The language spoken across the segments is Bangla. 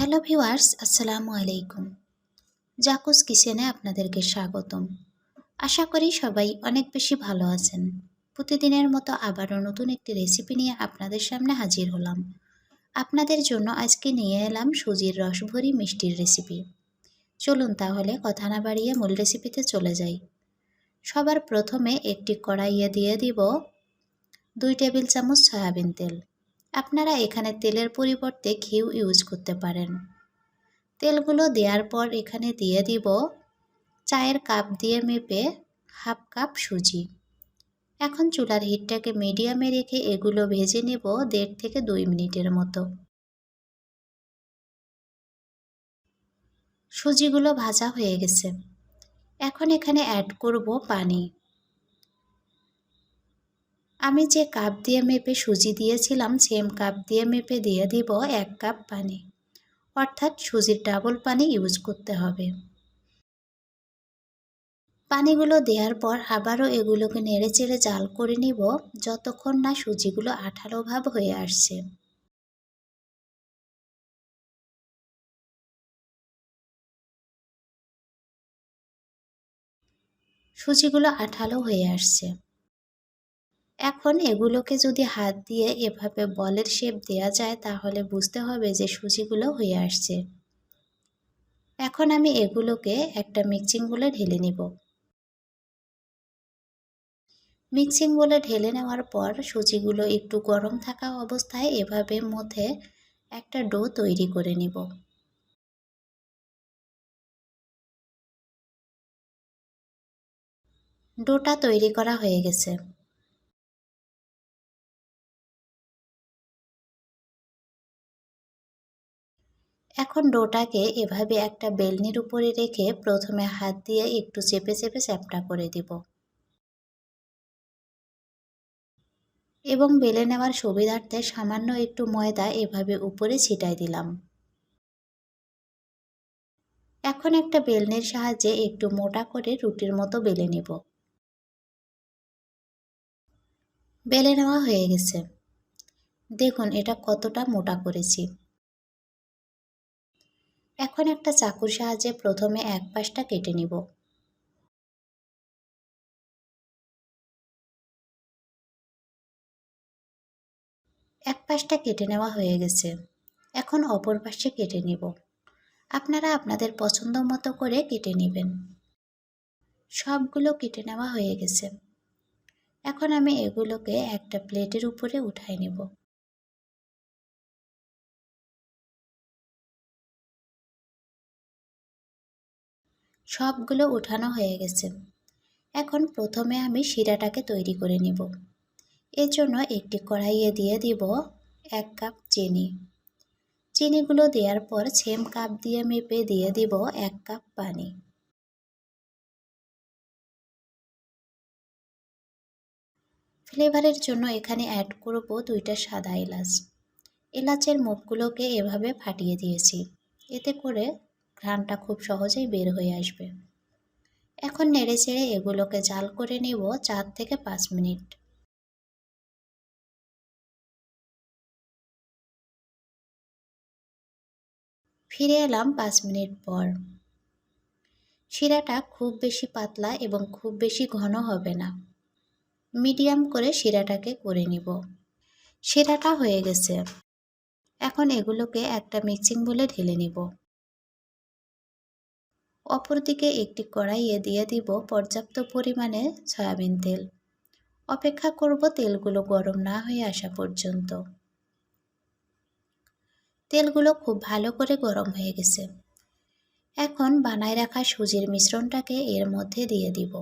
হ্যালো ভিউয়ার্স আসসালামু আলাইকুম। জাকুস কিচেনে আপনাদেরকে স্বাগতম। আশা করি সবাই অনেক বেশি ভালো আছেন। প্রতিদিনের মতো আবারও নতুন একটি রেসিপি নিয়ে আপনাদের সামনে হাজির হলাম। আপনাদের জন্য আজকে নিয়ে এলাম সুজির রসভরি মিষ্টির রেসিপি চলুন তাহলে কথা না বাড়িয়ে মূল রেসিপিতে চলে যাই। সবার প্রথমে একটি কড়াইয়ে দিয়ে দিব দুই টেবিল চামচ সয়াবিন তেল। আপনারা এখানে তেলের পরিবর্তে ঘিউ ইউজ করতে পারেন। তেলগুলো দেওয়ার পর এখানে দিয়ে দিব চায়ের কাপ দিয়ে মেপে হাফ কাপ সুজি। এখন চুলার হিটটাকে মিডিয়ামে রেখে এগুলো ভেজে নেব দেড় থেকে দুই মিনিটের মতো। সুজিগুলো ভাজা হয়ে গেছে। এখন এখানে অ্যাড করব পানি। আমি যে কাপ দিয়ে মেপে সুজি দিয়েছিলাম, সেম কাপ দিয়ে মেপে দিয়ে দিব এক কাপ পানি। অর্থাৎ সুজির ডাবল পানি ইউজ করতে হবে। পানিগুলো দেওয়ার পর আবারও এগুলোকে নেড়ে চেড়ে জাল করে নিব, যতক্ষণ না সুজিগুলো আঠালো ভাব হয়ে আসছে। সুজিগুলো আঠালো হয়ে আসছে। এখন এগুলোকে যদি হাত দিয়ে এভাবে বলের শেপ দেওয়া যায়, তাহলে বুঝতে হবে যে সুজিগুলো হয়ে আসছে। এখন আমি এগুলোকে একটা মিক্সিং বলে ঢেলে নিব। মিক্সিং বলে ঢেলে নেওয়ার পর সুজিগুলো একটু গরম থাকা অবস্থায় এভাবে মধ্যে একটা ডো তৈরি করে নিব। ডোটা তৈরি করা হয়ে গেছে। এখন ডোটাকে এভাবে একটা বেলনির উপরে রেখে প্রথমে হাত দিয়ে একটু চেপে চেপে চ্যাপটা করে দিব। এবং বেলে নেওয়ার সুবিধার্থে সামান্য একটু ময়দা এভাবে উপরে ছিটাই দিলাম। এখন একটা বেলনের সাহায্যে একটু মোটা করে রুটির মতো বেলে নেব। বেলে নেওয়া হয়ে গেছে। দেখুন এটা কতটা মোটা করেছি। এখন একটা চাকুর সাহায্যে প্রথমে এক পাশটা কেটে নিব। এক পাশটা কেটে নেওয়া হয়ে গেছে। এখন অপর পাশে কেটে নিব। আপনারা আপনাদের পছন্দ মতো করে কেটে নেবেন। সবগুলো কেটে নেওয়া হয়ে গেছে। এখন আমি এগুলোকে একটা প্লেটের উপরে উঠাই নেব। সবগুলো উঠানো হয়ে গেছে। এখন প্রথমে আমি শিরাটাকে তৈরি করে নিব। এর জন্য একটি কড়াইয়ে দিয়ে দিব এক কাপ চিনি। চিনিগুলো দেওয়ার পর সেম কাপ দিয়ে মেপে দিয়ে দিব এক কাপ পানি। ফ্লেভারের জন্য এখানে অ্যাড করব দুইটা সাদা এলাচ। এলাচের মুখগুলোকে এভাবে ফাটিয়ে দিয়েছি। এতে করে ঘ্রাণটা খুব সহজেই বের হয়ে আসবে। এখন নেড়ে চেড়ে এগুলোকে জাল করে নেব চার থেকে পাঁচ মিনিট। ফিরে এলাম পাঁচ মিনিট পর। শিরাটা খুব বেশি পাতলা এবং খুব বেশি ঘন হবে না। মিডিয়াম করে শিরাটাকে করে নিব। শিরাটা হয়ে গেছে। এখন এগুলোকে একটা মিক্সিং বলে ঢেলে নিব। অপরদিকে একটি কড়াইয়ে দিয়ে দিব পর্যাপ্ত পরিমাণে সয়াবিন তেল। অপেক্ষা করব তেলগুলো গরম না হয়ে আসা পর্যন্ত। তেলগুলো খুব ভালো করে গরম হয়ে গেছে। এখন বানায় রাখা সুজির মিশ্রণটাকে এর মধ্যে দিয়ে দিব।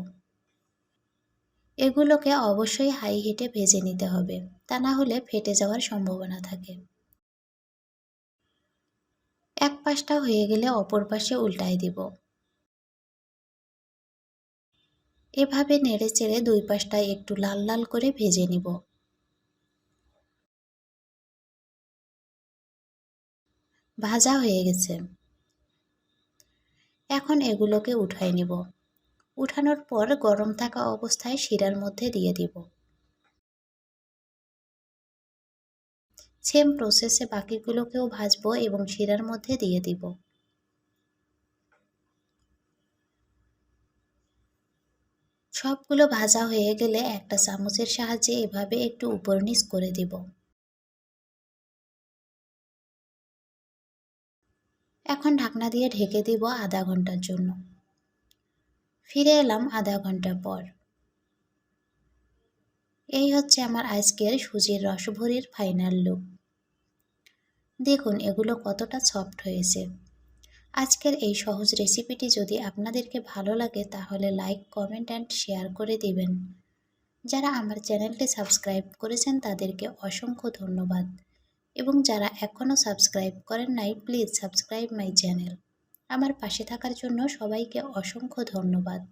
এগুলোকে অবশ্যই হাই হিটে ভেজে নিতে হবে, তা না হলে ফেটে যাওয়ার সম্ভাবনা থাকে। এক পাশটা হয়ে গেলে অপর পাশে উল্টাই দিব। এভাবে নেড়ে চেড়ে দুই পাশটায় একটু লাল লাল করে ভেজে নিব। ভাজা হয়ে গেছে। এখন এগুলোকে উঠাই নিব। উঠানোর পর গরম থাকা অবস্থায় শিরার মধ্যে দিয়ে দিব। সেম প্রসেসে বাকিগুলোকেও ভাজবো এবং শিরার মধ্যে দিয়ে দিব। সবগুলো ভাজা হয়ে গেলে একটা চামচের সাহায্যে এভাবে একটু উপর নিচ করে দিব। এখন ঢাকনা দিয়ে ঢেকে দিব আধা ঘণ্টার জন্য। ফিরে এলাম আধা ঘণ্টা পর। এই হচ্ছে আমার আজকের সুজির রসভরির ফাইনাল লুক। দেখুন এগুলো কতটা সফট হয়েছে। আজকের এই সহজ রেসিপিটি যদি আপনাদেরকে ভালো লাগে, তাহলে লাইক, কমেন্ট অ্যান্ড শেয়ার করে দিবেন। যারা আমার চ্যানেলটি সাবস্ক্রাইব করেছেন, তাদেরকে অসংখ্য ধন্যবাদ। এবং যারা এখনও সাবস্ক্রাইব করেন নাই, প্লিজ সাবস্ক্রাইব মাই চ্যানেল। আমার পাশে থাকার জন্য সবাইকে অসংখ্য ধন্যবাদ।